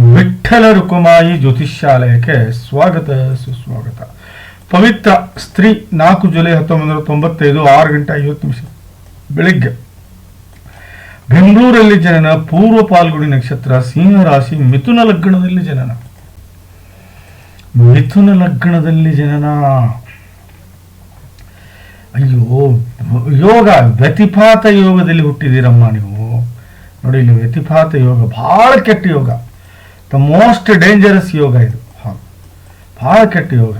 ವಿಠ್ಠಲ ರುಕುಮಾಯಿ ಜ್ಯೋತಿಷ್ಯಾಲಯಕ್ಕೆ ಸ್ವಾಗತ, ಸುಸ್ವಾಗತ. ಪವಿತ್ರ ಸ್ತ್ರೀ, ನಾಲ್ಕು ಜುಲೈ ಹತ್ತೊಂಬತ್ತು ನೂರ ತೊಂಬತ್ತೈದು, ಆರು ಗಂಟೆ ಐವತ್ತು ನಿಮಿಷ. ಬೆಳಿಗ್ಗೆ. ಬೆಂಗಳೂರಲ್ಲಿ ಜನನ, ಪೂರ್ವ ಪಾಲ್ಗುಡಿ ನಕ್ಷತ್ರ, ಸಿಂಹ ರಾಶಿ, ಮಿಥುನ ಲಗ್ನದಲ್ಲಿ ಜನನ. ಮಿಥುನ ಲಗ್ನದಲ್ಲಿ ಜನನ. ಅಯ್ಯೋ, ಯೋಗ, ವ್ಯತಿಪಾತ ಯೋಗದಲ್ಲಿ ಹುಟ್ಟಿದ್ದೀರಮ್ಮ ನೀವು. ನೋಡಿ, ಇಲ್ಲಿ ವ್ಯತಿಪಾತ ಯೋಗ ಬಹಳ ಕೆಟ್ಟ ಯೋಗ. ದ ಮೋಸ್ಟ್ ಡೇಂಜರಸ್ ಯೋಗ ಇದು. ಹಾ. ಭಾಳ ಕೆಟ್ಟ ಯೋಗ.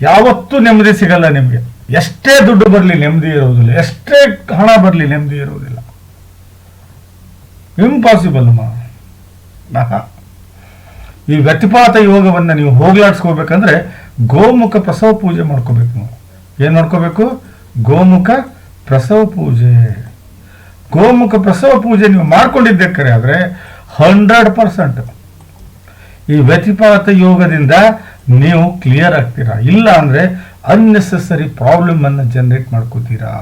ಯಾವತ್ತೂ ನೆಮ್ಮದಿ ಸಿಗಲ್ಲ ನಿಮಗೆ. ಎಷ್ಟೇ ದುಡ್ಡು ಬರಲಿ ನೆಮ್ಮದಿ ಇರೋದಿಲ್ಲ. ಎಷ್ಟೇ ಹಣ ಬರಲಿ ನೆಮ್ಮದಿ ಇರೋದಿಲ್ಲ. ಇಂಪಾಸಿಬಲ್ ಆಹಾ. ಈ ವ್ಯತಿಪಾತ ಯೋಗವನ್ನು ನೀವು ಹೋಗ್ಲಾಡ್ಸ್ಕೋಬೇಕಂದ್ರೆ ಗೋಮುಖ ಪ್ರಸವ ಪೂಜೆ ಮಾಡ್ಕೋಬೇಕು ನೀವು. ಏನು ಮಾಡ್ಕೋಬೇಕು? ಗೋಮುಖ ಪ್ರಸವ ಪೂಜೆ. ಗೋಮುಖ ಪ್ರಸವ ಪೂಜೆ ನೀವು ಮಾಡ್ಕೊಂಡಿದ್ದೆ ಕರೆ ಆದರೆ ಹಂಡ್ರೆಡ್ ಪರ್ಸೆಂಟ್. ಈ ವ್ಯತಿಪಾತ ಯೋಗದಿಂದ ನೀವು ಕ್ಲಿಯರ್ ಆಗ್ತೀರಾ? ಇಲ್ಲ ಅಂದರೆ ಅನ್ನೆಸೆಸರಿ ಪ್ರಾಬ್ಲಮ್ ಅನ್ನು ಜನರೇಟ್ ಮಾಡ್ಕೋತೀರಾ?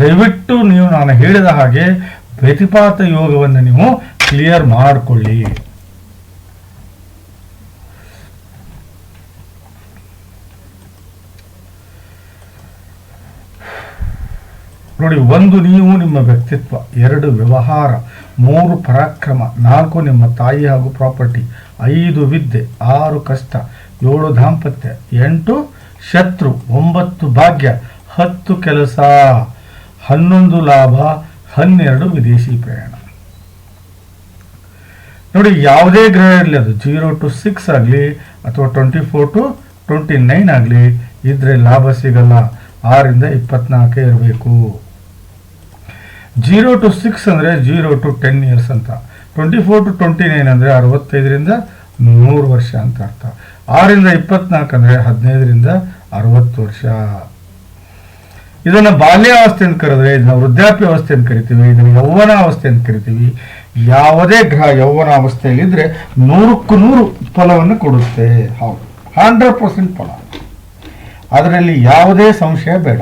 ದಯವಿಟ್ಟು ನೀವು ನಾನು ಹೇಳಿದ ಹಾಗೆ ವ್ಯತಿಪಾತ ಯೋಗವನ್ನು ನೀವು ಕ್ಲಿಯರ್ ಮಾಡಿಕೊಳ್ಳಿ. ನೋಡಿ, ಒಂದು ನೀವು ನಿಮ್ಮ ವ್ಯಕ್ತಿತ್ವ, ಎರಡು ವ್ಯವಹಾರ ಮೂರು ಪರಾಕ್ರಮ, ನಾಲ್ಕು ನಿಮ್ಮ ತಾಯಿ ಹಾಗೂ ಪ್ರಾಪರ್ಟಿ, ಐದು ವಿದ್ಯೆ, ಆರು ಕಷ್ಟ, ಏಳು ದಾಂಪತ್ಯ, ಎಂಟು ಶತ್ರು, ಒಂಬತ್ತು ಭಾಗ್ಯ, ಹತ್ತು ಕೆಲಸ, ಹನ್ನೊಂದು ಲಾಭ, ಹನ್ನೆರಡು ವಿದೇಶಿ ಪ್ರಯಾಣ. ನೋಡಿ, ಯಾವುದೇ ಗ್ರಹ ಇರಲಿ, ಅದು ಜೀರೋ ಟು ಸಿಕ್ಸ್ ಆಗಲಿ, ಅಥವಾ twenty four to twenty nine ಆಗಲಿ, ಇದ್ರೆ ಲಾಭ ಸಿಗಲ್ಲ. ಆರಿಂದ ಇಪ್ಪತ್ನಾಲ್ಕೇ ಇರಬೇಕು. ಜೀರೋ ಟು ಸಿಕ್ಸ್ ಅಂದರೆ ಜೀರೋ ಟು ಟೆನ್ ಇಯರ್ಸ್ ಅಂತ. Twenty four to twenty nine ಅಂದರೆ ಅರವತ್ತೈದರಿಂದ ನೂರು ವರ್ಷ ಅಂತ ಅರ್ಥ. ಆರಿಂದ ಇಪ್ಪತ್ನಾಲ್ಕು ಅಂದರೆ ಹದಿನೈದರಿಂದ ಅರವತ್ತು ವರ್ಷ. ಇದನ್ನು ಬಾಲ್ಯಾವಸ್ಥೆ ಅಂತ ಕರೆದ್ರೆ, ಇದನ್ನ ವೃದ್ಧಾಪ್ಯ ಅವಸ್ಥೆ ಅಂತ ಕರಿತೀವಿ, ಇದನ್ನು ಯೌವನ ಅವಸ್ಥೆ ಅಂತ ಕರಿತೀವಿ. ಯಾವುದೇ ಗ್ರಹ ಯೌವನ ಅವಸ್ಥೆಯಲ್ಲಿದ್ದರೆ ನೂರಕ್ಕೂ ನೂರು ಫಲವನ್ನು ಕೊಡುತ್ತೆ. ಹೌದು. ಹಂಡ್ರೆಡ್ ಪರ್ಸೆಂಟ್ ಫಲ. ಅದರಲ್ಲಿ ಯಾವುದೇ ಸಂಶಯ ಬೇಡ.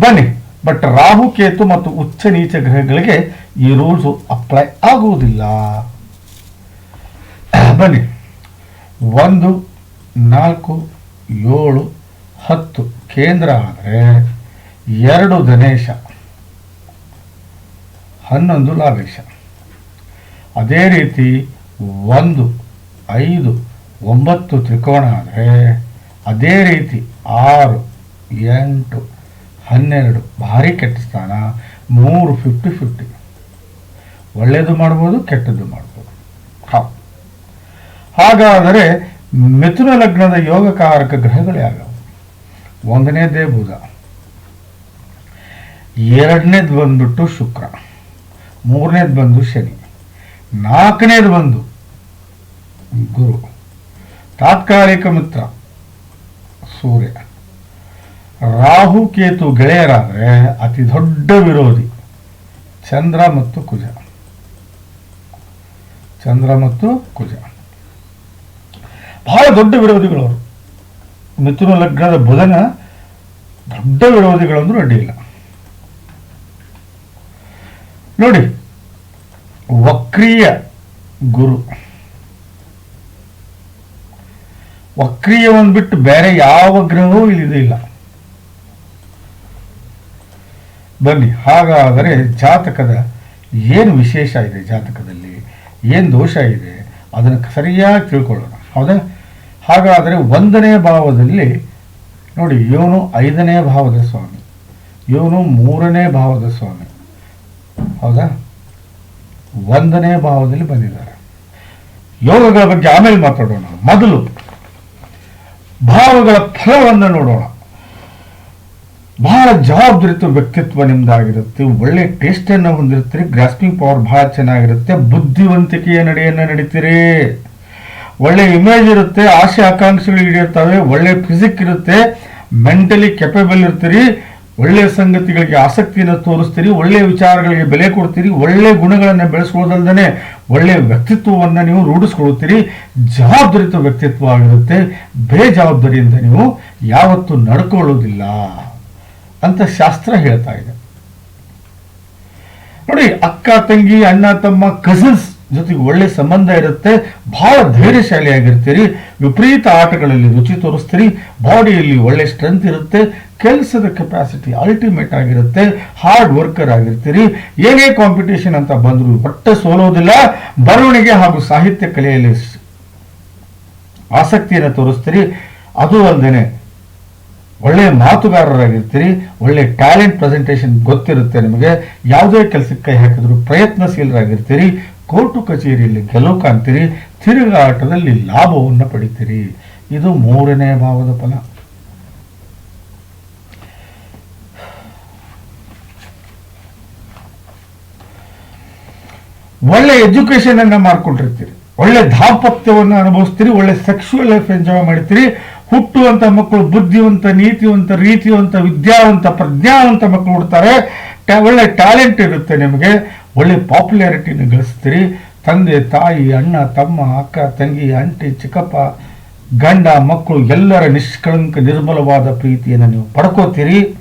ಬನ್ನಿ. ಬಟ್ ರಾಹು ಕೇತು ಮತ್ತು ಉಚ್ಚ ನೀಚ ಗ್ರಹಗಳಿಗೆ ಈ ರೂಲ್ಸು ಅಪ್ಲೈ ಆಗುವುದಿಲ್ಲ. ಬನ್ನಿ. ಒಂದು, ನಾಲ್ಕು, ಏಳು, ಹತ್ತು ಕೇಂದ್ರ ಆದರೆ ಎರಡು ಗಣೇಶ ಹನ್ನೊಂದು ಲಾಭೇಶ. ಅದೇ ರೀತಿ ಒಂದು, ಐದು, ಒಂಬತ್ತು ತ್ರಿಕೋಣ ಆದರೆ ಅದೇ ರೀತಿ ಆರು, ಎಂಟು ಹನ್ನೆರಡು. ಭಾರಿ ಕೆಟ್ಟ ಸ್ಥಾನ. ಮೂರು ಫಿಫ್ಟಿ ಫಿಫ್ಟಿ ಒಳ್ಳೆಯದು ಮಾಡ್ಬೋದು, ಕೆಟ್ಟದ್ದು ಮಾಡ್ಬೋದು. ಹೌದು. ಹಾಗಾದರೆ ಮಿಥುನ ಲಗ್ನದ ಯೋಗಕಾರಕ ಗ್ರಹಗಳು ಯಾವ್ಯಾವು? ಒಂದನೇದೇ ಬುಧ ಎರಡನೇದು ಬಂದ್ಬಿಟ್ಟು ಶುಕ್ರ. ಮೂರನೇದು ಬಂದು ಶನಿ. ನಾಲ್ಕನೇದು ಬಂದು ಗುರು. ತಾತ್ಕಾಲಿಕ ಮಿತ್ರ ಸೂರ್ಯ. ರಾಹು ಕೇತು ಗೆಳೆಯರಾದರೆ ಅತಿ ದೊಡ್ಡ ವಿರೋಧಿ. ಚಂದ್ರ ಮತ್ತು ಕುಜ. ಚಂದ್ರ ಮತ್ತು ಕುಜ. ಬಹಳ ದೊಡ್ಡ ವಿರೋಧಿಗಳು ಅವರು ಮಿಥುನ ಲಗ್ನದ ಬುಧನ ದೊಡ್ಡ ವಿರೋಧಿಗಳಂದ್ರೂ ಅಡ್ಡಿಯಿಲ್ಲ. ನೋಡಿ, ವಕ್ರೀಯ ಗುರು. ವಕ್ರೀಯವನ್ನು ಬಿಟ್ಟು ಬೇರೆ ಯಾವ ಗ್ರಹವೂ ಇಲ್ಲಿದೆ ಇಲ್ಲ. ಬನ್ನಿ. ಹಾಗಾದರೆ ಜಾತಕದ ಏನು ವಿಶೇಷ ಇದೆ ಜಾತಕದಲ್ಲಿ? ಏನು ದೋಷ ಇದೆ? ಅದನ್ನು ಸರಿಯಾಗಿ ತಿಳ್ಕೊಳ್ಳೋಣ. ಹೌದಾ? ಹಾಗಾದರೆ ಒಂದನೇ ಭಾವದಲ್ಲಿ ನೋಡಿ ಇವನು ಐದನೇ ಭಾವದ ಸ್ವಾಮಿ. ಇವನು ಮೂರನೇ ಭಾವದ ಸ್ವಾಮಿ. ಹೌದಾ? ಒಂದನೇ ಭಾವದಲ್ಲಿ ಬಂದಿದ್ದಾರೆ. ಯೋಗಗಳ ಬಗ್ಗೆ ಆಮೇಲೆ ಮಾತಾಡೋಣ. ಮೊದಲು ಭಾವಗಳ ಫಲವನ್ನು ನೋಡೋಣ. ಬಹಳ ಜವಾಬ್ದಾರಿತ ವ್ಯಕ್ತಿತ್ವ ನಿಮ್ದಾಗಿರುತ್ತೆ, ಒಳ್ಳೆ ಟೇಸ್ಟನ್ನು ಹೊಂದಿರ್ತೀರಿ ಗ್ರಾಸ್ಪಿಂಗ್ ಪವರ್ ಬಹಳ ಚೆನ್ನಾಗಿರುತ್ತೆ, ಬುದ್ಧಿವಂತಿಕೆಯ ನಡೆಯನ್ನ ನಡೀತೀರಿ. ಒಳ್ಳೆ ಇಮೇಜ್ ಇರುತ್ತೆ, ಆಸೆ ಆಕಾಂಕ್ಷೆಗಳು ಈಡೇರ್ತವೆ ಒಳ್ಳೆ ಫಿಸಿಕ್ ಇರುತ್ತೆ ಮೆಂಟಲಿ ಕೆಪೇಬಲ್ ಇರ್ತೀರಿ, ಒಳ್ಳೆ ಸಂಗತಿಗಳಿಗೆ ಆಸಕ್ತಿಯನ್ನು ತೋರಿಸ್ತೀರಿ, ಒಳ್ಳೆ ವಿಚಾರಗಳಿಗೆ ಬೆಲೆ ಕೊಡ್ತೀರಿ, ಒಳ್ಳೆ ಗುಣಗಳನ್ನು ಬೆಳೆಸ್ಕೊಳ್ಳೋದಲ್ದೇ ಒಳ್ಳೆ ವ್ಯಕ್ತಿತ್ವವನ್ನು ನೀವು ರೂಢಿಸ್ಕೊಳ್ತೀರಿ ಜವಾಬ್ದಾರಿತ ವ್ಯಕ್ತಿತ್ವ ಆಗಿರುತ್ತೆ, ಬೇಜವಾಬ್ದಾರಿಯಿಂದ ನೀವು ಯಾವತ್ತೂ ನಡ್ಕೊಳ್ಳೋದಿಲ್ಲ. ಅಂತ ಶಾಸ್ತ್ರ ಹೇಳ್ತಾ ಇದೆ. ನೋಡಿ, ಅಕ್ಕ, ತಂಗಿ, ಅಣ್ಣ, ತಮ್ಮ ಕಸಿನ್ಸ್ ಜೊತೆಗೆ ಒಳ್ಳೆ ಸಂಬಂಧ ಇರುತ್ತೆ. ಬಹಳ ಧೈರ್ಯಶಾಲಿಯಾಗಿರ್ತೀರಿ. ವಿಪರೀತ ಆಟಗಳಲ್ಲಿ ರುಚಿ ತೋರಿಸ್ತೀರಿ. ಬಾಡಿಯಲ್ಲಿ ಒಳ್ಳೆ ಸ್ಟ್ರೆಂತ್ ಇರುತ್ತೆ. ಕೆಲಸದ ಕೆಪಾಸಿಟಿ ಅಲ್ಟಿಮೇಟ್ ಆಗಿರುತ್ತೆ. ಹಾರ್ಡ್ ವರ್ಕರ್ ಆಗಿರ್ತೀರಿ. ಏನೇ ಕಾಂಪಿಟೇಷನ್ ಅಂತ ಬಂದರೂ ಒಟ್ಟೆ ಸೋಲೋದಿಲ್ಲ. ಬರವಣಿಗೆ ಹಾಗೂ ಸಾಹಿತ್ಯ ಕಲೆಯಲ್ಲಿ ಆಸಕ್ತಿಯನ್ನು ತೋರಿಸ್ತೀರಿ. ಅದು ಅಲ್ಲದೆ ಒಳ್ಳೆ ಮಾತುಗಾರರಾಗಿರ್ತೀರಿ, ಒಳ್ಳೆ ಟ್ಯಾಲೆಂಟ್ ಪ್ರೆಸೆಂಟೇಷನ್ ಗೊತ್ತಿರುತ್ತೆ ನಿಮಗೆ. ಯಾವುದೇ ಕೆಲಸಕ್ಕೆ ಕೈ ಹಾಕಿದ್ರು ಪ್ರಯತ್ನಶೀಲರಾಗಿರ್ತೀರಿ, ಕೋರ್ಟು ಕಚೇರಿಯಲ್ಲಿ ಗೆಲುವು ಕಾಣ್ತೀರಿ ತಿರುಗಾಟದಲ್ಲಿ ಲಾಭವನ್ನು ಪಡಿತೀರಿ. ಇದು ಮೂರನೇ ಭಾವದ ಫಲ. ಒಳ್ಳೆ ಎಜುಕೇಶನ್ ಅನ್ನ ಮಾಡ್ಕೊಂಡಿರ್ತೀರಿ. ಒಳ್ಳೆ ದಾಂಪತ್ಯವನ್ನು ಅನುಭವಿಸ್ತೀರಿ, ಒಳ್ಳೆ ಸೆಕ್ಸುವಲ್ ಲೈಫ್ ಎಂಜಾಯ್ ಮಾಡ್ತೀರಿ ಹುಟ್ಟುವಂತ ಮಕ್ಕಳು ಬುದ್ಧಿವಂತ, ನೀತಿವಂತ, ರೀತಿವಂತ, ವಿದ್ಯಾವಂತ, ಪ್ರಜ್ಞಾವಂತ ಮಕ್ಕಳು ಹುಡ್ತಾರೆ. ಒಳ್ಳೆ ಟ್ಯಾಲೆಂಟ್ ಇರುತ್ತೆ ನಿಮಗೆ. ಒಳ್ಳೆ ಪಾಪ್ಯುಲಾರಿಟಿನ ಗಳಿಸ್ತೀರಿ. ತಂದೆ, ತಾಯಿ, ಅಣ್ಣ, ತಮ್ಮ, ಅಕ್ಕ, ತಂಗಿ ಅಂಟಿ ಚಿಕ್ಕಪ್ಪ, ಗಂಡ, ಮಕ್ಕಳು ಎಲ್ಲರ ನಿಷ್ಕಳಂಕ, ನಿರ್ಮಲವಾದ ಪ್ರೀತಿಯನ್ನು ನೀವು ಪಡ್ಕೋತೀರಿ.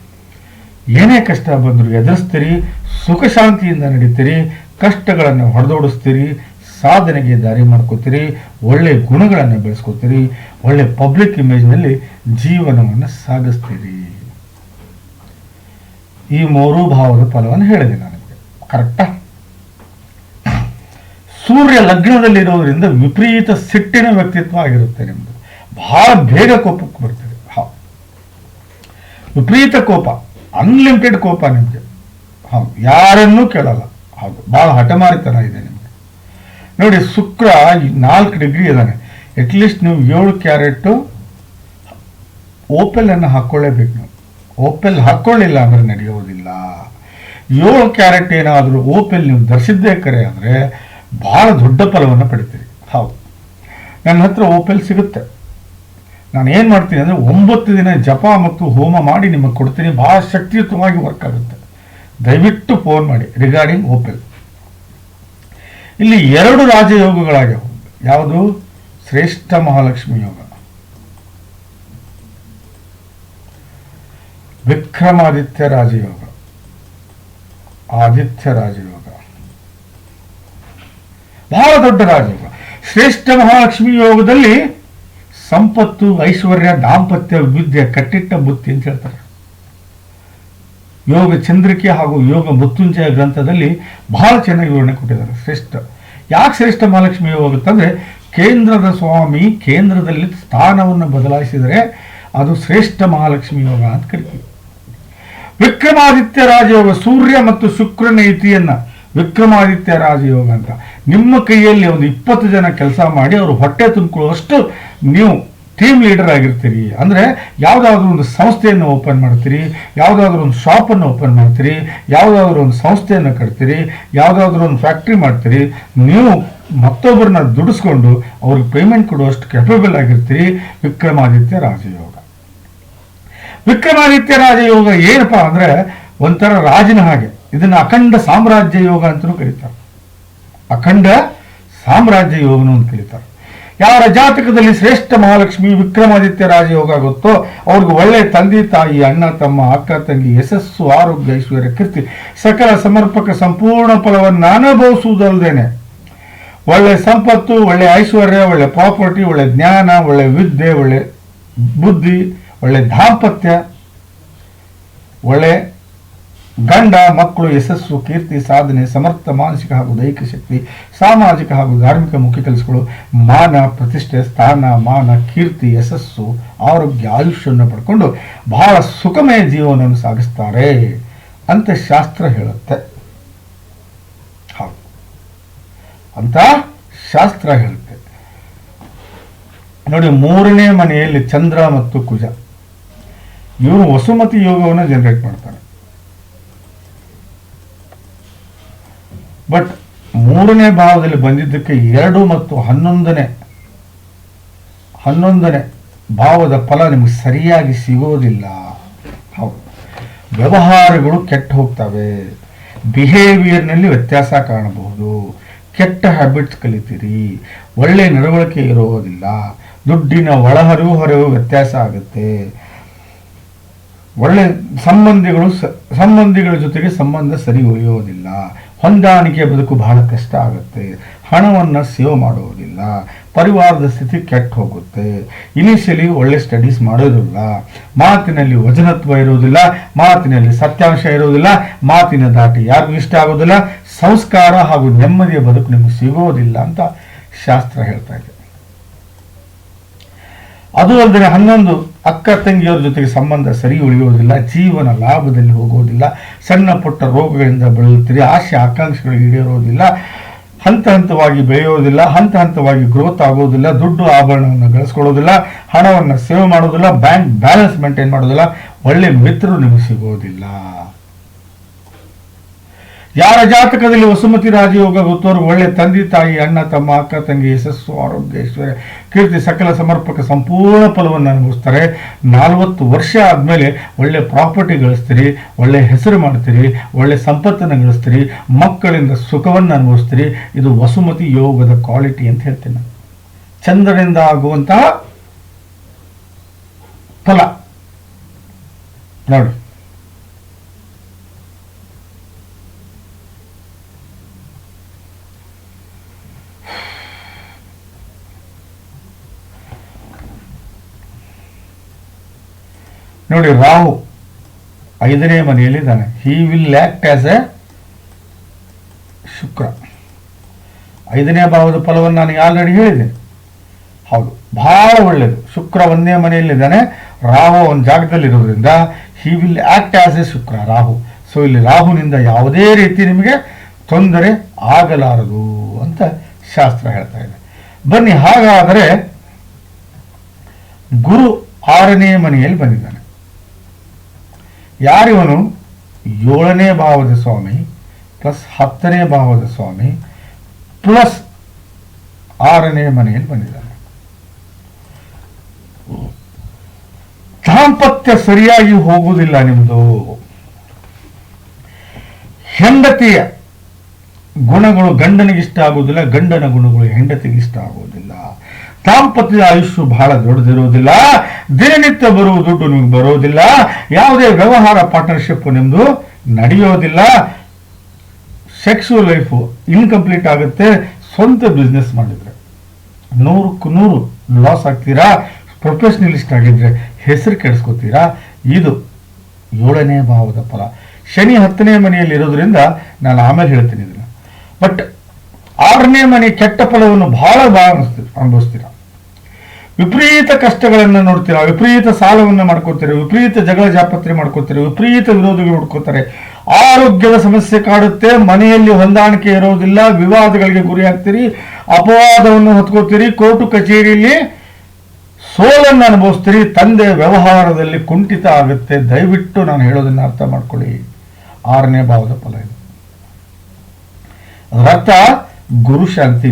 ಏನೇ ಕಷ್ಟ ಬಂದರೂ ಎದುರಿಸ್ತೀರಿ. ಸುಖಶಾಂತಿಯಿಂದ ನಡೀತೀರಿ. ಕಷ್ಟಗಳನ್ನು ಹೊಡೆದೋಡಿಸ್ತೀರಿ. ಸಾಧನೆಗೆ ದಾರಿ ಮಾಡ್ಕೋತೀರಿ, ಒಳ್ಳೆ ಗುಣಗಳನ್ನು ಬೆಳೆಸ್ಕೋತೀರಿ, ಒಳ್ಳೆ ಪಬ್ಲಿಕ್ ಇಮೇಜ್ನಲ್ಲಿ ಜೀವನವನ್ನು ಸಾಗಿಸ್ತೀರಿ. ಈ ಮೂರು ಭಾವದ ಫಲವನ್ನು ಹೇಳಿದೆ ನಾನು ನಿಮಗೆ. ಕರೆಕ್ಟಾ ಸೂರ್ಯ ಲಗ್ನದಲ್ಲಿರೋದ್ರಿಂದ ವಿಪರೀತ ಸಿಟ್ಟಿನ ವ್ಯಕ್ತಿತ್ವ ಆಗಿರುತ್ತೆ ನಿಮ್ದು. ಬಹಳ ಬೇಗ ಕೋಪಕ್ಕೆ ಬರ್ತದೆ ವಿಪರೀತ ಕೋಪ ಅನ್ಲಿಮಿಟೆಡ್ ಕೋಪ ನಿಮಗೆ. ಹೌದು ಯಾರನ್ನೂ ಕೇಳಲ್ಲ. ಹೌದು ಬಹಳ ಹಠಮಾರಿತನ ಇದೆ ನಿಮಗೆ. ನೋಡಿ, ಶುಕ್ರ ನಾಲ್ಕು ಡಿಗ್ರಿ ಇದ್ದಾನೆ. ಅಟ್ಲೀಸ್ಟ್ ನೀವು ಏಳು ಕ್ಯಾರೆಟು ಓಪೆಲನ್ನು ಅನ್ನು ಹಾಕೊಳ್ಳೇಬೇಕು ನೀವು. ಓಪೆಲ್ ಹಾಕ್ಕೊಳ್ಳಿಲ್ಲ ಅಂದರೆ ನಡೆಯೋದಿಲ್ಲ. ಏಳು ಕ್ಯಾರೆಟ್ ಏನಾದರೂ ಓಪೆಲ್ ನೀವು ಧರಿಸಿದ್ದೇ ಕರೆ ಅಂದರೆ ಭಾಳ ದೊಡ್ಡ ಫಲವನ್ನು ಪಡಿತೀರಿ. ಹೌದು. ನನ್ನ ಹತ್ರ ಓಪೆಲ್ ಸಿಗುತ್ತೆ. ನಾನು ಏನು ಮಾಡ್ತೀನಿ ಅಂದರೆ ಒಂಬತ್ತು ದಿನ ಜಪ ಮತ್ತು ಹೋಮ ಮಾಡಿ ನಿಮಗೆ ಕೊಡ್ತೀನಿ. ಭಾಳ ಶಕ್ತಿಯುತವಾಗಿ ವರ್ಕ್ ಆಗುತ್ತೆ. ದಯವಿಟ್ಟು ಫೋನ್ ಮಾಡಿ ರಿಗಾರ್ಡಿಂಗ್ ಓಪೆಲ್ ಇಲ್ಲಿ ಎರಡು ರಾಜಯೋಗಗಳಾಗ್ಯಾವ. ಯಾವುದು? ಶ್ರೇಷ್ಠ ಮಹಾಲಕ್ಷ್ಮಿ ಯೋಗ. ವಿಕ್ರಮಾದಿತ್ಯ ರಾಜಯೋಗ. ಆದಿತ್ಯ ರಾಜಯೋಗ. ಬಹಳ ದೊಡ್ಡ ರಾಜಯೋಗ. ಶ್ರೇಷ್ಠ ಮಹಾಲಕ್ಷ್ಮಿ ಯೋಗದಲ್ಲಿ ಸಂಪತ್ತು, ಐಶ್ವರ್ಯ, ದಾಂಪತ್ಯ, ವಿದ್ಯೆ, ಕಟ್ಟಿಟ್ಟ ಬುತ್ತಿ ಅಂತ ಹೇಳ್ತಾರೆ. ಯೋಗ ಚಂದ್ರಿಕೆ ಹಾಗೂ ಯೋಗ ಮೃತ್ಯುಂಜಯ ಗ್ರಂಥದಲ್ಲಿ ಬಹಳ ಚೆನ್ನಾಗಿ ವಿವರಣೆ ಕೊಟ್ಟಿದ್ದಾರೆ. ಶ್ರೇಷ್ಠ. ಯಾಕೆ ಶ್ರೇಷ್ಠ ಮಹಾಲಕ್ಷ್ಮಿ ಯೋಗ ಅಂತಂದರೆ ಕೇಂದ್ರದ ಸ್ವಾಮಿ ಕೇಂದ್ರದಲ್ಲಿ ಸ್ಥಾನವನ್ನು ಬದಲಾಯಿಸಿದರೆ ಅದು ಶ್ರೇಷ್ಠ ಮಹಾಲಕ್ಷ್ಮಿ ಯೋಗ ಅಂತ ಕರಿತೀವಿ. ವಿಕ್ರಮಾದಿತ್ಯ ರಾಜಯೋಗ ಸೂರ್ಯ ಮತ್ತು ಶುಕ್ರನ ಯುತಿಯನ್ನ ವಿಕ್ರಮಾದಿತ್ಯ ರಾಜಯೋಗ ಅಂತ. ನಿಮ್ಮ ಕೈಯಲ್ಲಿ ಒಂದು ಇಪ್ಪತ್ತು ಜನ ಕೆಲಸ ಮಾಡಿ ಅವರು ಹೊಟ್ಟೆ ತುಂಬಿಕೊಳ್ಳುವಷ್ಟು ನೀವು ಟೀಮ್ ಲೀಡರ್ ಆಗಿರ್ತೀರಿ. ಅಂದ್ರೆ ಯಾವುದಾದ್ರೂ ಒಂದು ಸಂಸ್ಥೆಯನ್ನು ಓಪನ್ ಮಾಡ್ತೀರಿ, ಯಾವುದಾದ್ರೂ ಒಂದು ಶಾಪನ್ನು ಓಪನ್ ಮಾಡ್ತೀರಿ, ಯಾವುದಾದ್ರೂ ಒಂದು ಸಂಸ್ಥೆಯನ್ನು ಕಟ್ತೀರಿ, ಯಾವುದಾದ್ರೂ ಒಂದು ಫ್ಯಾಕ್ಟ್ರಿ ಮಾಡ್ತೀರಿ, ನೀವು ಮತ್ತೊಬ್ಬರನ್ನ ದುಡಿಸ್ಕೊಂಡು ಅವ್ರಿಗೆ ಪೇಮೆಂಟ್ ಕೊಡುವಷ್ಟು ಕೆಪಬಲ್ ಆಗಿರ್ತೀರಿ. ವಿಕ್ರಮಾದಿತ್ಯ ರಾಜಯೋಗ. ವಿಕ್ರಮಾದಿತ್ಯ ರಾಜಯೋಗ ಏನಪ್ಪಾ ಅಂದ್ರೆ ಒಂಥರ ರಾಜನ ಹಾಗೆ. ಇದನ್ನ ಅಖಂಡ ಸಾಮ್ರಾಜ್ಯ ಯೋಗ ಅಂತಲೂ ಕರೀತಾರೆ. ಅಖಂಡ ಸಾಮ್ರಾಜ್ಯ ಯೋಗನೂ ಅಂತ ಕರೀತಾರೆ. ಯಾರ ಜಾತಕದಲ್ಲಿ ಶ್ರೇಷ್ಠ ಮಹಾಲಕ್ಷ್ಮಿ ವಿಕ್ರಮಾದಿತ್ಯ ರಾಜಯೋಗ ಆಗುತ್ತೋ ಅವ್ರಿಗೆ ಒಳ್ಳೆ ತಂದೆ ತಾಯಿ, ಅಣ್ಣ, ತಮ್ಮ, ಅಕ್ಕ, ತಂಗಿ, ಯಶಸ್ಸು, ಆರೋಗ್ಯ, ಐಶ್ವರ್ಯ, ಕೀರ್ತಿ, ಸಕಲ ಸಮರ್ಪಕ ಸಂಪೂರ್ಣ ಫಲವನ್ನು ಅನುಭವಿಸುವುದಲ್ಲದೇನೆ ಒಳ್ಳೆ ಸಂಪತ್ತು, ಒಳ್ಳೆ ಐಶ್ವರ್ಯ, ಒಳ್ಳೆ ಪ್ರಾಪರ್ಟಿ, ಒಳ್ಳೆ ಜ್ಞಾನ, ಒಳ್ಳೆ ವಿದ್ಯೆ, ಒಳ್ಳೆ ಬುದ್ಧಿ, ಒಳ್ಳೆ ದಾಂಪತ್ಯ, ಒಳ್ಳೆ ಗಂಡ ಮಕ್ಕಳು ಯಶಸ್ಸು, ಕೀರ್ತಿ, ಸಾಧನೆ, ಸಮರ್ಥ, ಮಾನಸಿಕ ಹಾಗೂ ದೈಹಿಕ ಶಕ್ತಿ, ಸಾಮಾಜಿಕ ಹಾಗೂ ಧಾರ್ಮಿಕ ಮುಖ್ಯ ಕೆಲಸಗಳು, ಮಾನ, ಪ್ರತಿಷ್ಠೆ, ಸ್ಥಾನ, ಮಾನ, ಕೀರ್ತಿ, ಯಶಸ್ಸು, ಆರೋಗ್ಯ, ಆಯುಷ್ಯವನ್ನು ಪಡ್ಕೊಂಡು ಬಹಳ ಸುಖಮಯ ಜೀವನವನ್ನು ಸಾಗಿಸ್ತಾರೆ ಅಂತ ಶಾಸ್ತ್ರ ಹೇಳುತ್ತೆ. ಅಂತ ಶಾಸ್ತ್ರ ಹೇಳುತ್ತೆ. ನೋಡಿ, ಮೂರನೇ ಮನೆಯಲ್ಲಿ ಚಂದ್ರ ಮತ್ತು ಕುಜ. ಇವರು ವಸುಮತಿ ಯೋಗವನ್ನು ಜನರೇಟ್ ಮಾಡ್ತಾರೆ. ಬಟ್ ಮೂರನೇ ಭಾವದಲ್ಲಿ ಬಂದಿದ್ದಕ್ಕೆ ಎರಡು ಮತ್ತು ಹನ್ನೊಂದನೇ ಹನ್ನೊಂದನೇ ಭಾವದ ಫಲ ನಿಮಗೆ ಸರಿಯಾಗಿ ಸಿಗೋದಿಲ್ಲ. ಹೌದು. ವ್ಯವಹಾರಗಳು ಕೆಟ್ಟು ಹೋಗ್ತವೆ. ಬಿಹೇವಿಯರ್ನಲ್ಲಿ ವ್ಯತ್ಯಾಸ ಕಾಣಬಹುದು. ಕೆಟ್ಟ ಹ್ಯಾಬಿಟ್ಸ್ ಕಲಿತೀರಿ. ಒಳ್ಳೆ ನಡವಳಿಕೆ ಇರೋದಿಲ್ಲ. ದುಡ್ಡಿನ ಒಳಹರಿವು ಹೊರವು ವ್ಯತ್ಯಾಸ ಆಗುತ್ತೆ. ಒಳ್ಳೆ ಸಂಬಂಧಿಗಳು ಸಂಬಂಧಿಗಳ ಜೊತೆಗೆ ಸಂಬಂಧ ಸರಿ ಉಳಿಯೋದಿಲ್ಲ. ಹೊಂದಾಣಿಕೆ ಬದುಕು ಬಹಳ ಕಷ್ಟ ಆಗುತ್ತೆ. ಹಣವನ್ನು ಸೇವ್ ಮಾಡುವುದಿಲ್ಲ ಪರಿವಾರದ ಸ್ಥಿತಿ ಕೆಟ್ಟ ಹೋಗುತ್ತೆ. ಇನಿಷಿಯಲಿ ಒಳ್ಳೆ ಸ್ಟಡೀಸ್ ಮಾಡೋದಿಲ್ಲ. ಮಾತಿನಲ್ಲಿ ವಚನತ್ವ ಇರುವುದಿಲ್ಲ. ಮಾತಿನಲ್ಲಿ ಸತ್ಯಾಂಶ ಇರುವುದಿಲ್ಲ. ಮಾತಿನ ದಾಟಿ ಯಾರಿಗೂ ಇಷ್ಟ ಆಗೋದಿಲ್ಲ ಸಂಸ್ಕಾರ ಹಾಗೂ ನೆಮ್ಮದಿಯ ಬದುಕು ನಿಮಗೆ ಸಿಗೋದಿಲ್ಲ ಅಂತ ಶಾಸ್ತ್ರ ಹೇಳ್ತಾ ಇದೆ. ಅದು ಅಲ್ಲದೆ ಹನ್ನೊಂದು ಅಕ್ಕ ತಂಗಿಯವ್ರ ಜೊತೆಗೆ ಸಂಬಂಧ ಸರಿ ಉಳಿಯುವುದಿಲ್ಲ, ಜೀವನ ಲಾಭದಲ್ಲಿ ಹೋಗುವುದಿಲ್ಲ, ಸಣ್ಣ ಪುಟ್ಟ ರೋಗಗಳಿಂದ ಬಳಲುತ್ತೀರಿ, ಆಸೆ ಆಕಾಂಕ್ಷೆಗಳು ಈಡೇರೋದಿಲ್ಲ ಹಂತ ಹಂತವಾಗಿ ಬೆಳೆಯೋದಿಲ್ಲ ಹಂತ ಹಂತವಾಗಿ ಗ್ರೋತ್ ಆಗೋದಿಲ್ಲ ದುಡ್ಡು ಆಭರಣವನ್ನು ಗಳಿಸ್ಕೊಳ್ಳೋದಿಲ್ಲ ಹಣವನ್ನು ಸೇವ್ ಮಾಡೋದಿಲ್ಲ ಬ್ಯಾಂಕ್ ಬ್ಯಾಲೆನ್ಸ್ ಮೇಂಟೈನ್ ಮಾಡೋದಿಲ್ಲ ಒಳ್ಳೆ ಮಿತ್ರರು ನಿಮಗೆ ಸಿಗೋದಿಲ್ಲ ಯಾರ ಜಾತಕದಲ್ಲಿ ವಸುಮತಿ ರಾಜಯೋಗ ಗೊತ್ತವರು ಒಳ್ಳೆ ತಂದೆ ತಾಯಿ, ಅಣ್ಣ, ತಮ್ಮ, ಅಕ್ಕ, ತಂಗಿ, ಯಶಸ್ಸು ಆರೋಗ್ಯ ಐಶ್ವರ್ಯ ಕೀರ್ತಿ, ಸಕಲ ಸಮರ್ಪಕ ಸಂಪೂರ್ಣ ಫಲವನ್ನು ಅನುಭವಿಸ್ತಾರೆ. ನಲವತ್ತು ವರ್ಷ ಆದಮೇಲೆ ಒಳ್ಳೆ ಪ್ರಾಪರ್ಟಿ ಗಳಿಸ್ತೀರಿ, ಒಳ್ಳೆ ಹೆಸರು ಮಾಡ್ತೀರಿ, ಒಳ್ಳೆ ಸಂಪತ್ತನ್ನು ಗಳಿಸ್ತೀರಿ, ಮಕ್ಕಳಿಂದ ಸುಖವನ್ನು ಅನುಭವಿಸ್ತೀರಿ. ಇದು ವಸುಮತಿ ಯೋಗದ ಕ್ವಾಲಿಟಿ ಅಂತ ಹೇಳ್ತೀನಿ ಚಂದ್ರನಿಂದ ಆಗುವಂತಹ ಫಲ. ನೋಡಿ ನೋಡಿ, ರಾಹು ಐದನೇ ಮನೆಯಲ್ಲಿದ್ದಾನೆ he will act as a Shukra. ಐದನೇ ಭಾವದ ಫಲವನ್ನು ನಾನು ಆಲ್ರೆಡಿ ಹೇಳಿದೆ. ಹೌದು, ಬಹಳ ಒಳ್ಳೆಯದು. ಶುಕ್ರ ಒಂದೇ ಮನೆಯಲ್ಲಿದ್ದಾನೆ ರಾಹು ಒಂದು ಜಾಗದಲ್ಲಿರೋದ್ರಿಂದ he will act as a Shukra, Rahu. So ಇಲ್ಲಿ ರಾಹುನಿಂದ ಯಾವುದೇ ರೀತಿ ನಿಮಗೆ ತೊಂದರೆ ಆಗಲಾರದು ಅಂತ ಶಾಸ್ತ್ರ ಹೇಳ್ತಾ ಇದೆ. ಬನ್ನಿ, ಹಾಗಾದರೆ ಗುರು ಆರನೇ ಮನೆಯಲ್ಲಿ ಬಂದಿದ್ದಾನೆ. ಯಾರಿವನು? ಏಳನೇ ಭಾವದ ಸ್ವಾಮಿ ಪ್ಲಸ್ ಹತ್ತನೇ ಭಾವದ ಸ್ವಾಮಿ ಪ್ಲಸ್ ಆರನೇ ಮನೆಯಲ್ಲಿ ಬಂದಿದ್ದಾನೆ. ದಾಂಪತ್ಯ ಸರಿಯಾಗಿ ಹೋಗುವುದಿಲ್ಲ ನಿಮ್ಮದು. ಹೆಂಡತಿಯ ಗುಣಗಳು ಗಂಡನಿಗಿಷ್ಟ ಆಗುವುದಿಲ್ಲ, ಗಂಡನ ಗುಣಗಳು ಹೆಂಡತಿಗೆ ಇಷ್ಟ ಆಗುವುದಿಲ್ಲ. ದಾಂಪತ್ಯದ ಆಯುಷ್ಯ ಬಹಳ ದೊಡ್ಡದಿರುವುದಿಲ್ಲ, ದಿನನಿತ್ಯ ಬರುವ ದುಡ್ಡು ನಿಮ್ಗೆ ಬರೋದಿಲ್ಲ, ಯಾವುದೇ ವ್ಯವಹಾರ ಪಾರ್ಟ್ನರ್ಶಿಪ್ ನಿಮ್ದು ನಡೆಯೋದಿಲ್ಲ. ಸೆಕ್ಸುವಲ್ ಲೈಫು ಇನ್ಕಂಪ್ಲೀಟ್ ಆಗುತ್ತೆ, ಸ್ವಂತ ಬಿಸ್ನೆಸ್ ಮಾಡಿದ್ರೆ. ನೂರಕ್ಕೂ ನೂರು ಲಾಸ್ ಆಗ್ತೀರಾ? ಪ್ರೊಫೆಷ್ನಲಿಸ್ಟ್ ಆಗಿದ್ರೆ ಹೆಸರು ಕೆಡಿಸ್ಕೋತೀರಾ? ಇದು ಏಳನೇ ಭಾವದ ಫಲ. ಶನಿ ಹತ್ತನೇ ಮನೆಯಲ್ಲಿ ಇರೋದ್ರಿಂದ ನಾನು ಆಮೇಲೆ ಹೇಳ್ತೀನಿ ಇದನ್ನ. ಬಟ್ ಆರನೇ ಮನೆ ಕೆಟ್ಟ ಫಲವನ್ನು ಬಹಳ ಬಹಳ ಅನಿಸ್ತೀರ ಅನುಭವಿಸ್ತೀರಾ? ವಿಪರೀತ ಕಷ್ಟಗಳನ್ನು ನೋಡ್ತೀರಾ, ವಿಪರೀತ ಸಾಲವನ್ನು ಮಾಡ್ಕೋತೀರಿ ವಿಪರೀತ ಜಗಳ ಜಾಪತ್ರೆ ಮಾಡ್ಕೋತೀರಿ ವಿಪರೀತ ವಿರೋಧಿಗಳು ಹುಡ್ಕೋತಾರೆ. ಆರೋಗ್ಯದ ಸಮಸ್ಯೆ ಕಾಡುತ್ತೆ, ಮನೆಯಲ್ಲಿ ಹೊಂದಾಣಿಕೆ ಇರೋದಿಲ್ಲ, ವಿವಾದಗಳಿಗೆ ಗುರಿಯಾಗ್ತೀರಿ ಅಪವಾದವನ್ನು ಹೊತ್ಕೋತೀರಿ ಕೋರ್ಟು ಕಚೇರಿಯಲ್ಲಿ ಸೋಲನ್ನು ಅನುಭವಿಸ್ತೀರಿ, ತಂದೆ ವ್ಯವಹಾರದಲ್ಲಿ ಕುಂಠಿತ ಆಗುತ್ತೆ. ದಯವಿಟ್ಟು ನಾನು ಹೇಳೋದನ್ನ ಅರ್ಥ ಮಾಡ್ಕೊಳ್ಳಿ. ಆರನೇ ಭಾವದ ಫಲ ಇದು. ಅದರ ಅರ್ಥ ಗುರು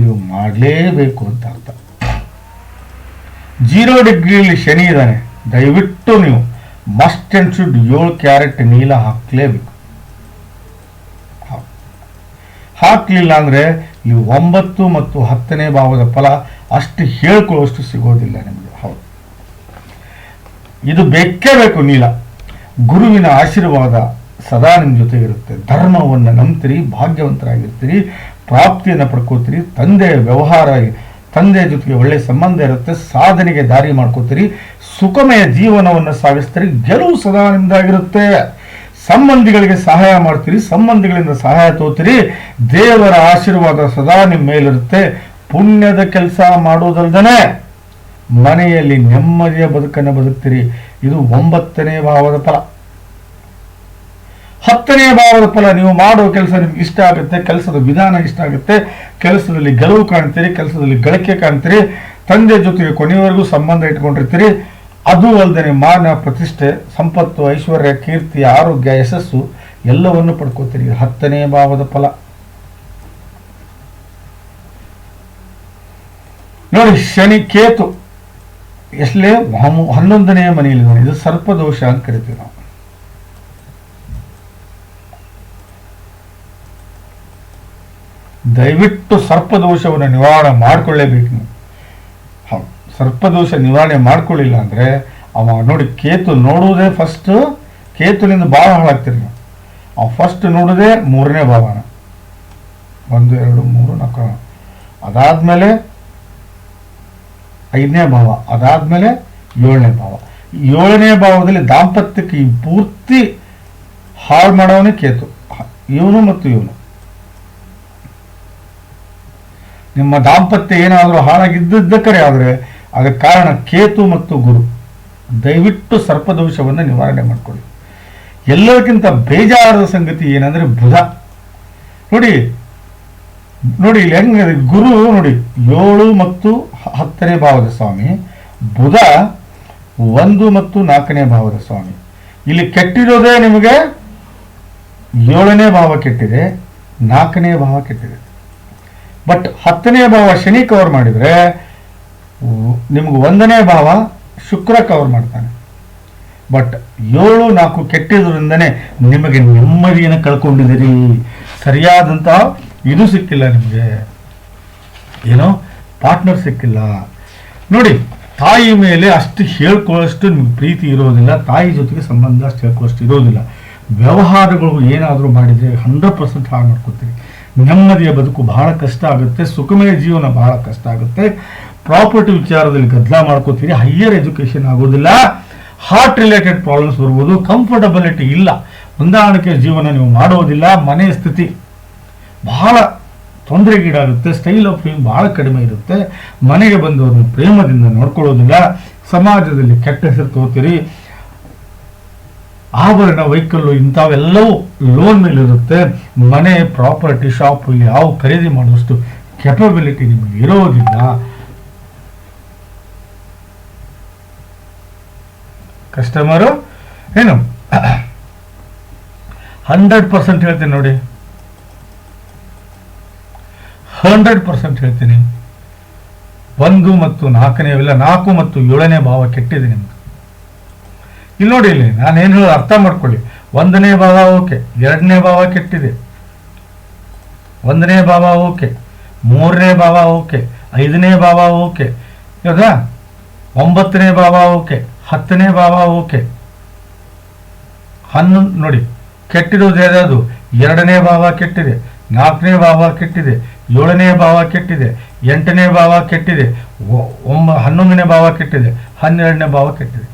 ನೀವು ಮಾಡಲೇಬೇಕು ಅಂತ ಅರ್ಥ. ಜೀರೋ ಡಿಗ್ರಿಯಲ್ಲಿ ಶನಿ ಇದ್ದಾನೆ, ದಯವಿಟ್ಟು ನೀವು ಮಸ್ಟ್ ಅಂಡ್ ಶುಡ್ ಏಳು ಕ್ಯಾರೆಟ್ ನೀಲ ಹಾಕ್ಲೇಬೇಕು. ಹಾಕ್ಲಿಲ್ಲ ಅಂದ್ರೆ ಈ ಒಂಬತ್ತು ಮತ್ತು ಹತ್ತನೇ ಭಾವದ ಫಲ ಅಷ್ಟು ಹೇಳ್ಕೊಳ್ಳೋಷ್ಟು ಸಿಗೋದಿಲ್ಲ ನಿಮಗೆ. ಹೌದು. ಇದು ಬೇಕೇ ಬೇಕು ನೀಲ. ಗುರುವಿನ ಆಶೀರ್ವಾದ ಸದಾ ನಿಮ್ಮ ಜೊತೆಗಿರುತ್ತೆ. ಧರ್ಮವನ್ನು ನಂಬ್ತೀರಿ, ಭಾಗ್ಯವಂತರಾಗಿರ್ತೀರಿ, ಪ್ರಾಪ್ತಿಯನ್ನು ಪಡ್ಕೋತೀರಿ, ತಂದೆಯ ವ್ಯವಹಾರ ತಂದೆಯ ಜೊತೆಗೆ ಒಳ್ಳೆಯ ಸಂಬಂಧ ಇರುತ್ತೆ, ಸಾಧನೆಗೆ ದಾರಿ ಮಾಡ್ಕೋತೀರಿ, ಸುಖಮಯ ಜೀವನವನ್ನು ಸಾಗಿಸ್ತೀರಿ, ಗೆಲುವು ಸದಾ ನಿಮ್ದಾಗಿರುತ್ತೆ. ಸಂಬಂಧಿಗಳಿಗೆ ಸಹಾಯ ಮಾಡ್ತೀರಿ, ಸಂಬಂಧಿಗಳಿಂದ ಸಹಾಯ ತೋತೀರಿ ದೇವರ ಆಶೀರ್ವಾದ ಸದಾ ನಿಮ್ಮ ಮೇಲಿರುತ್ತೆ. ಪುಣ್ಯದ ಕೆಲಸ ಮಾಡೋದಲ್ದನೆ ಮನೆಯಲ್ಲಿ ನೆಮ್ಮದಿಯ ಬದುಕನ್ನು ಬದುಕ್ತೀರಿ. ಇದು ಒಂಬತ್ತನೇ ಭಾವದ ಫಲ. ಹತ್ತನೇ ಭಾವದ ಫಲ ನೀವು ಮಾಡುವ ಕೆಲಸ ನಿಮ್ಗೆ ಇಷ್ಟ ಆಗುತ್ತೆ, ಕೆಲಸದ ವಿಧಾನ ಇಷ್ಟ ಆಗುತ್ತೆ, ಕೆಲಸದಲ್ಲಿ ಗೆಲುವು ಕಾಣ್ತೀರಿ, ಕೆಲಸದಲ್ಲಿ ಗಳಿಕೆ ಕಾಣ್ತೀರಿ, ತಂದೆ ಜೊತೆಗೆ ಕೊನೆಯವರೆಗೂ ಸಂಬಂಧ ಇಟ್ಕೊಂಡಿರ್ತೀರಿ. ಅದು ಅಲ್ಲದೆ ಮಾನ, ಪ್ರತಿಷ್ಠೆ, ಸಂಪತ್ತು, ಐಶ್ವರ್ಯ, ಕೀರ್ತಿ, ಆರೋಗ್ಯ, ಯಶಸ್ಸು ಎಲ್ಲವನ್ನು ಪಡ್ಕೋತೀರಿ. ಹತ್ತನೇ ಭಾವದ ಫಲ. ನೋಡಿ, ಶನಿ ಕೇತು. ಎಷ್ಟೇ ಹನ್ನೊಂದನೆಯ ಮನೆಯಲ್ಲಿ ಇದು ಸರ್ಪದೋಷ ಅಂತ ಕರಿತೀವಿ ನಾವು. ದಯವಿಟ್ಟು ಸರ್ಪದೋಷವನ್ನು ನಿವಾರಣೆ ಮಾಡಿಕೊಳ್ಳೇಬೇಕು. ನೀವು ಹೌದು, ಸರ್ಪದೋಷ ನಿವಾರಣೆ ಮಾಡ್ಕೊಳ್ಳಿಲ್ಲ ಅಂದರೆ ಅವ ನೋಡಿ ಕೇತು ನೋಡುವುದೇ ಫಸ್ಟ್ ಕೇತುನಿಂದ ಭಾವ ಹಾಳಾಗ್ತೀರಿ ನೀವು. ಅವ ಫಸ್ಟ್ ನೋಡೋದೇ ಮೂರನೇ ಭಾವನ. ಒಂದು, ಎರಡು, ಮೂರು, ನಾಲ್ಕು, ಅದಾದ್ಮೇಲೆ ಐದನೇ ಭಾವ, ಅದಾದ್ಮೇಲೆ ಏಳನೇ ಭಾವ. ಏಳನೇ ಭಾವದಲ್ಲಿ ದಾಂಪತ್ಯಕ್ಕೆ ಪೂರ್ತಿ ಹಾಳು ಮಾಡೋವನೇ ಕೇತು. ಇವನು ಮತ್ತು ಇವನು. ನಿಮ್ಮ ದಾಂಪತ್ಯ ಏನಾದರೂ ಹಾಳಾಗಿದ್ದಕ್ಕರೆ ಆದರೆ, ಅದಕ್ಕೆ ಕಾರಣ ಕೇತು ಮತ್ತು ಗುರು. ದಯವಿಟ್ಟು ಸರ್ಪದೋಷವನ್ನು ನಿವಾರಣೆ ಮಾಡಿಕೊಳ್ಳಿ. ಎಲ್ಲದಕ್ಕಿಂತ ಬೇಜಾರದ ಸಂಗತಿ ಏನಂದ್ರೆ ಬುಧ. ನೋಡಿ ನೋಡಿ ಇಲ್ಲಿ ಹೆಂಗೆ ಗುರು, ನೋಡಿ, ಏಳು ಮತ್ತು ಹತ್ತನೇ ಭಾವದ ಸ್ವಾಮಿ, ಬುಧ ಒಂದು ಮತ್ತು ನಾಲ್ಕನೇ ಭಾವದ ಸ್ವಾಮಿ. ಇಲ್ಲಿ ಕೆಟ್ಟಿರೋದೇ ನಿಮಗೆ ಏಳನೇ ಭಾವ ಕೆಟ್ಟಿದೆ, ನಾಲ್ಕನೇ ಭಾವ ಕೆಟ್ಟಿದೆ. ಬಟ್ ಹತ್ತನೇ ಭಾವ ಶನಿ ಕವರ್ ಮಾಡಿದ್ರೆ, ನಿಮ್ಗೆ ಒಂದನೇ ಭಾವ ಶುಕ್ರ ಕವರ್ ಮಾಡ್ತಾನೆ ಬಟ್ ಏಳು ನಾಲ್ಕು ಕೆಟ್ಟಿದ್ರಿಂದನೇ ನಿಮಗೆ ನೆಮ್ಮದಿಯನ್ನು ಕಳ್ಕೊಂಡಿದ್ದೀರಿ. ಸರಿಯಾದಂತಹ ಇದು ಸಿಕ್ಕಿಲ್ಲ ನಿಮಗೆ. ಏನೋ ಪಾರ್ಟ್ನರ್ ಸಿಕ್ಕಿಲ್ಲ. ನೋಡಿ, ತಾಯಿ ಮೇಲೆ ಅಷ್ಟು ಹೇಳ್ಕೊಳ್ಳೋಷ್ಟು ನಿಮ್ಗೆ ಪ್ರೀತಿ ಇರೋದಿಲ್ಲ, ತಾಯಿ ಜೊತೆಗೆ ಸಂಬಂಧ ಅಷ್ಟು ಹೇಳ್ಕೊಳ್ಳೋಷ್ಟು ಇರೋದಿಲ್ಲ. ವ್ಯವಹಾರಗಳು ಏನಾದರೂ ಮಾಡಿದರೆ ಹಂಡ್ರೆಡ್ ಪರ್ಸೆಂಟ್ ಹಾಳು ಮಾಡ್ಕೊತೀರಿ. ನೆಮ್ಮದಿಯ ಬದುಕು ಬಹಳ ಕಷ್ಟ ಆಗುತ್ತೆ, ಸುಖಮಯ ಜೀವನ ಬಹಳ ಕಷ್ಟ ಆಗುತ್ತೆ. ಪ್ರಾಪರ್ಟಿ ವಿಚಾರದಲ್ಲಿ ಗದ್ದಲ ಮಾಡ್ಕೋತೀರಿ ಹೈಯರ್ ಎಜುಕೇಶನ್ ಆಗೋದಿಲ್ಲ. ಹಾರ್ಟ್ ರಿಲೇಟೆಡ್ ಪ್ರಾಬ್ಲಮ್ಸ್ ಬರ್ಬೋದು ಕಂಫರ್ಟಬಿಲಿಟಿ ಇಲ್ಲ. ಹೊಂದಾಣಿಕೆ ಜೀವನ ನೀವು ಮಾಡೋದಿಲ್ಲ ಮನೆಯ ಸ್ಥಿತಿ ಬಹಳ ತೊಂದರೆಗೀಡಾಗುತ್ತೆ ಸ್ಟೈಲ್ ಆಫ್ ಲಿವಿಂಗ್ ಬಹಳ ಕಡಿಮೆ ಇರುತ್ತೆ. ಮನೆಗೆ ಬಂದವರನ್ನು ಪ್ರೇಮದಿಂದ ನೋಡ್ಕೊಳ್ಳೋದಿಲ್ಲ. ಸಮಾಜದಲ್ಲಿ ಕೆಟ್ಟ ಹೆಸರು ತಗೋತೀರಿ. ಆಭರಣ ವೆಹಿಕಲ್ಲು ಇಂಥವೆಲ್ಲವೂ ಲೋನ್ ಮೇಲೆ ಇರುತ್ತೆ ಮನೆ ಪ್ರಾಪರ್ಟಿ ಶಾಪ್ ಯಾವ ಖರೀದಿ ಮಾಡುವಷ್ಟು ಕೆಪಬಿಲಿಟಿ ನಿಮಗೆ ಇರೋದಿಲ್ಲ. ಕಸ್ಟಮರು ಏನು? ಹಂಡ್ರೆಡ್ ಪರ್ಸೆಂಟ್ ಹೇಳ್ತೀನಿ ನೋಡಿ. ಹಂಡ್ರೆಡ್ ಪರ್ಸೆಂಟ್ ಹೇಳ್ತೀನಿ. ಒಂದು ಮತ್ತು ನಾಲ್ಕನೇ, ಇಲ್ಲ, ನಾಲ್ಕು ಮತ್ತು ಏಳನೇ ಭಾವ ಕೆಟ್ಟಿದೆ ನಿಮ್ಗೆ. ಇಲ್ಲಿ ನೋಡಿ ಇಲ್ಲಿ, ನಾನೇನು ಹೇಳೋದು ಅರ್ಥ ಮಾಡ್ಕೊಳ್ಳಿ. ಒಂದನೇ ಭಾವ ಓಕೆ, ಎರಡನೇ ಭಾವ ಕೆಟ್ಟಿದೆ. ಒಂದನೇ ಭಾವ ಓಕೆ, ಮೂರನೇ ಭಾವ ಓಕೆ, ಐದನೇ ಭಾವ ಓಕೆ ಹೌದಾ ಒಂಬತ್ತನೇ ಭಾವ ಓಕೆ, ಹತ್ತನೇ ಭಾವ ಓಕೆ. ಹನ್ನೊಂದು ನೋಡಿ ಕೆಟ್ಟಿರೋದು ಯಾರ್ಯಾವುದು ಎರಡನೇ ಭಾವ ಕೆಟ್ಟಿದೆ, ನಾಲ್ಕನೇ ಭಾವ ಕೆಟ್ಟಿದೆ, ಏಳನೇ ಭಾವ ಕೆಟ್ಟಿದೆ, ಎಂಟನೇ ಭಾವ ಕೆಟ್ಟಿದೆ ಒಂಬ, ಹನ್ನೊಂದನೇ ಭಾವ ಕೆಟ್ಟಿದೆ, ಹನ್ನೆರಡನೇ ಭಾವ ಕೆಟ್ಟಿದೆ.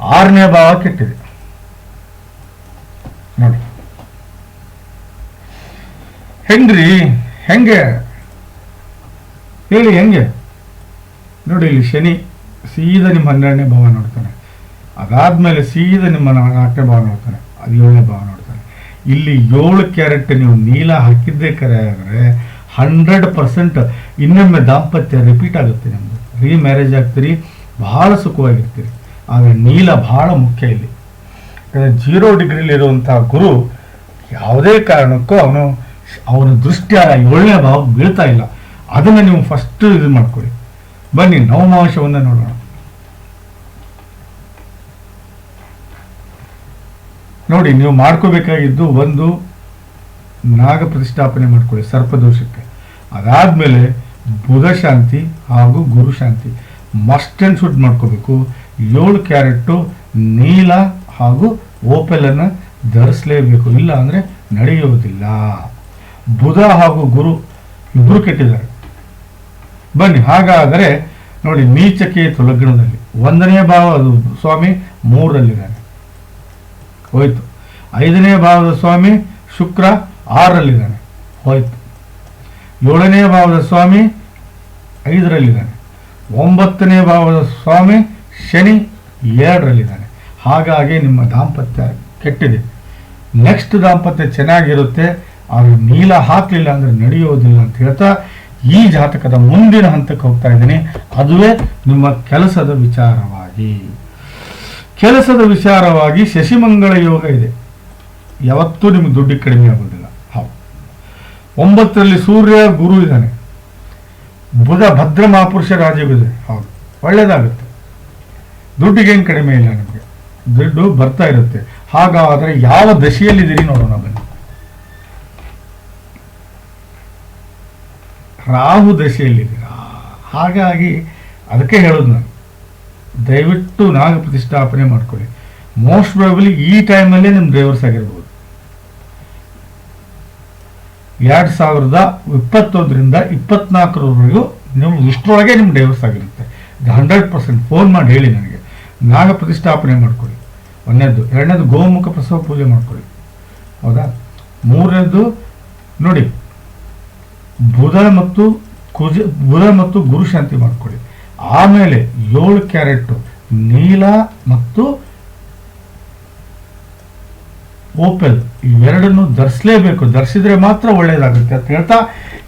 ಆರನೇ ಭಾವ ಕೆಟ್ಟಿದೆ. ನೋಡಿ. ಹೆಂಗ್ರಿ? ಹೆಂಗೆ? ಹೇಳಿ, ಹೆಂಗೆ? ನೋಡಿ, ಇಲ್ಲಿ ಶನಿ ಸೀದಾ ನಿಮ್ಮ ಹನ್ನೆರಡನೇ ಭಾವ ನೋಡ್ತಾನೆ. ಅದಾದ್ಮೇಲೆ ಸೀದಾ ನಿಮ್ಮ ನಾಲ್ಕನೇ ಭಾವ ನೋಡ್ತಾನೆ. ಅದು ಏಳನೇ ಭಾವ ನೋಡ್ತಾನೆ. ಇಲ್ಲಿ ಏಳು ಕ್ಯಾರೆಟ್ ನೀವು ನೀಲ ಹಾಕಿದ್ದೇ ಕರೆ ಆದರೆ ಹಂಡ್ರೆಡ್ ಪರ್ಸೆಂಟ್ ಇನ್ನೊಮ್ಮೆ ದಾಂಪತ್ಯ ರಿಪೀಟ್ ಆಗುತ್ತೆ ನಿಮ್ಮದು ರೀ ಮ್ಯಾರೇಜ್ ಆಗ್ತೀರಿ, ಬಹಳ ಸುಖವಾಗಿರ್ತೀರಿ. ಆದರೆ ನೀಲ ಬಹಳ ಮುಖ್ಯ ಇಲ್ಲಿ. ಯಾಕಂದರೆ ಜೀರೋ ಡಿಗ್ರಿಲಿರುವಂಥ ಗುರು ಯಾವುದೇ ಕಾರಣಕ್ಕೂ ಅವನು ಅವನ ದೃಷ್ಟಿ ಆ ಏಳನೇ ಭಾವ ಬೀಳ್ತಾ ಇಲ್ಲ. ಅದನ್ನು ನೀವು ಫಸ್ಟ್ ಇದು ಮಾಡ್ಕೊಳ್ಳಿ. ಬನ್ನಿ, ನವಮಾಂಶವನ್ನು ನೋಡೋಣ. ನೋಡಿ, ನೀವು ಮಾಡ್ಕೋಬೇಕಾಗಿದ್ದು ಒಂದು ನಾಗ ಪ್ರತಿಷ್ಠಾಪನೆ ಮಾಡ್ಕೊಳ್ಳಿ ಸರ್ಪದೋಷಕ್ಕೆ ಅದಾದಮೇಲೆ ಬುಧ ಶಾಂತಿ ಹಾಗೂ ಗುರು ಶಾಂತಿ. ಮಸ್ಟ್ ಅಂಡ್ ಶುಡ್ ಮಾಡ್ಕೋಬೇಕು. ಏಳು ಕ್ಯಾರೆಟ್ಟು ನೀಲ ಹಾಗೂ ಓಪೆಲನ್ನು ಧರಿಸಲೇಬೇಕು. ಇಲ್ಲ ಅಂದರೆ ನಡೆಯುವುದಿಲ್ಲ ಬುಧ ಹಾಗೂ ಗುರು ಇಬ್ಬರು ಕೆಟ್ಟಿದ್ದಾರೆ. ಬನ್ನಿ, ಹಾಗಾದರೆ ನೋಡಿ ನೀಚಕೇತು ಲಗ್ನದಲ್ಲಿ ಒಂದನೇ ಭಾವ ಅದು ಸ್ವಾಮಿ ಮೂರರಲ್ಲಿದ್ದಾನೆ ಹೋಯ್ತು. ಐದನೇ ಭಾವದ ಸ್ವಾಮಿ, ಶುಕ್ರ ಆರರಲ್ಲಿದ್ದಾನೆ ಹೋಯ್ತು. ಏಳನೇ ಭಾವದ ಸ್ವಾಮಿ, ಐದರಲ್ಲಿದ್ದಾನೆ. ಒಂಬತ್ತನೇ ಭಾವದ ಸ್ವಾಮಿ ಶನಿ ಎರಡರಲ್ಲಿದ್ದಾನೆ. ಹಾಗಾಗಿ ನಿಮ್ಮ ದಾಂಪತ್ಯ ಕೆಟ್ಟಿದೆ. ನೆಕ್ಸ್ಟ್ ದಾಂಪತ್ಯ ಚೆನ್ನಾಗಿರುತ್ತೆ, ಆದರೆ ನೀಲ ಹಾಕಲಿಲ್ಲ ಅಂದರೆ ನಡೆಯೋದಿಲ್ಲ ಅಂತ ಹೇಳ್ತಾ ಈ ಜಾತಕದ ಮುಂದಿನ ಹಂತಕ್ಕೆ ಹೋಗ್ತಾ ಇದ್ದೀನಿ. ಅದುವೇ ನಿಮ್ಮ ಕೆಲಸದ ವಿಚಾರವಾಗಿ. ಕೆಲಸದ ವಿಚಾರವಾಗಿ ಶಶಿಮಂಗಳ ಯೋಗ ಇದೆ. ಯಾವತ್ತೂ ನಿಮ್ಗೆ ದುಡ್ಡು ಕಡಿಮೆ ಆಗೋದಿಲ್ಲ. ಹೌದು. ಒಂಬತ್ತರಲ್ಲಿ ಸೂರ್ಯ, ಗುರು ಇದ್ದಾನೆ. ಬುಧ ಭದ್ರ ಮಹಾಪುರುಷ ರಾಜ್ಯವಿದೆ ಇದೆ ಹೌದು. ಒಳ್ಳೇದಾಗುತ್ತೆ. ದುಡ್ಡಿಗೇನು ಕಡಿಮೆ ಇಲ್ಲ ನಿಮಗೆ. ದುಡ್ಡು ಬರ್ತಾ ಇರುತ್ತೆ. ಹಾಗಾದರೆ ಯಾವ ದಶೆಯಲ್ಲಿದ್ದೀರಿ ನೋಡೋಣ ಬನ್ನಿ. ರಾಹು ದಶೆಯಲ್ಲಿದ್ದೀರಾ? ಹಾಗಾಗಿ ಅದಕ್ಕೆ ಹೇಳೋದು ನಾನು. ದಯವಿಟ್ಟು ನಾಗ ಪ್ರತಿಷ್ಠಾಪನೆ ಮಾಡ್ಕೊಳ್ಳಿ. ಮೋಸ್ಟ್ ಪ್ರಾಬಲಿ ಈ ಟೈಮಲ್ಲೇ ನಿಮ್ಮ ಡೈವರ್ಸ್ ಆಗಿರ್ಬೋದು. ಎರಡು ಸಾವಿರದ ಇಪ್ಪತ್ತೊಂದರಿಂದ ಇಪ್ಪತ್ನಾಲ್ಕರವರೆಗೂ ನಿಮ್ಮ ಇಷ್ಟರೊಳಗೆ ನಿಮ್ಮ ಡೈವರ್ಸ್ ಆಗಿರುತ್ತೆ. ಹಂಡ್ರೆಡ್ ಪರ್ಸೆಂಟ್ ಫೋನ್ ಮಾಡಿ ಹೇಳಿ ನನಗೆ. ನಾಗ ಪ್ರತಿಷ್ಠಾಪನೆ ಮಾಡ್ಕೊಳ್ಳಿ. ಒಂದನೇದು, ಎರಡನೇದು ಗೋಮುಖ ಪ್ರಸವ ಪೂಜೆ ಮಾಡ್ಕೊಳ್ಳಿ. ಹೌದಾ? ಮೂರನೇದು, ನೋಡಿ, ಬುಧ ಮತ್ತು ಕುಜ, ಬುಧ ಮತ್ತು ಗುರು ಶಾಂತಿ ಮಾಡ್ಕೊಳ್ಳಿ. ಆಮೇಲೆ ಏಳು ಕ್ಯಾರೆಟ್, ನೀಲ ಮತ್ತು ಓಪೆಲ್, ಇವೆರಡನ್ನು ಧರಿಸಲೇಬೇಕು. ಧರಿಸಿದ್ರೆ ಮಾತ್ರ ಒಳ್ಳೆಯದಾಗುತ್ತೆ ಅಂತ ಹೇಳ್ತಾ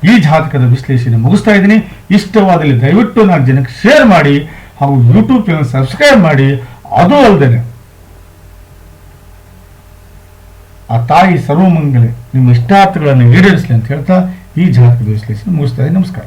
ಈ ಜಾತಕದ ವಿಶ್ಲೇಷಣೆ ಮುಗಿಸ್ತಾ ಇದ್ದೀನಿ. ಇಷ್ಟವಾದಲ್ಲಿ ದಯವಿಟ್ಟು ನಾಲ್ಕು ಜನಕ್ಕೆ ಶೇರ್ ಮಾಡಿ. ಹಾಗೂ ಯೂಟ್ಯೂಬ್ ಚಾನಲ್ ಸಬ್ಸ್ಕ್ರೈಬ್ ಮಾಡಿ, ಅದು ಅಲ್ಲದೆ ಆ ತಾಯಿ ಸರ್ವಮಂಗಲೆ ನಿಮ್ಮ ಇಷ್ಟಾರ್ಥಗಳನ್ನು ಈಡೇರಿಸಲಿ ಅಂತ ಹೇಳ್ತಾ ಈ ಜಾತಕದ ವಿಶ್ಲೇಷಣೆ ಮುಗಿಸ್ತಾ ನಮಸ್ಕಾರ.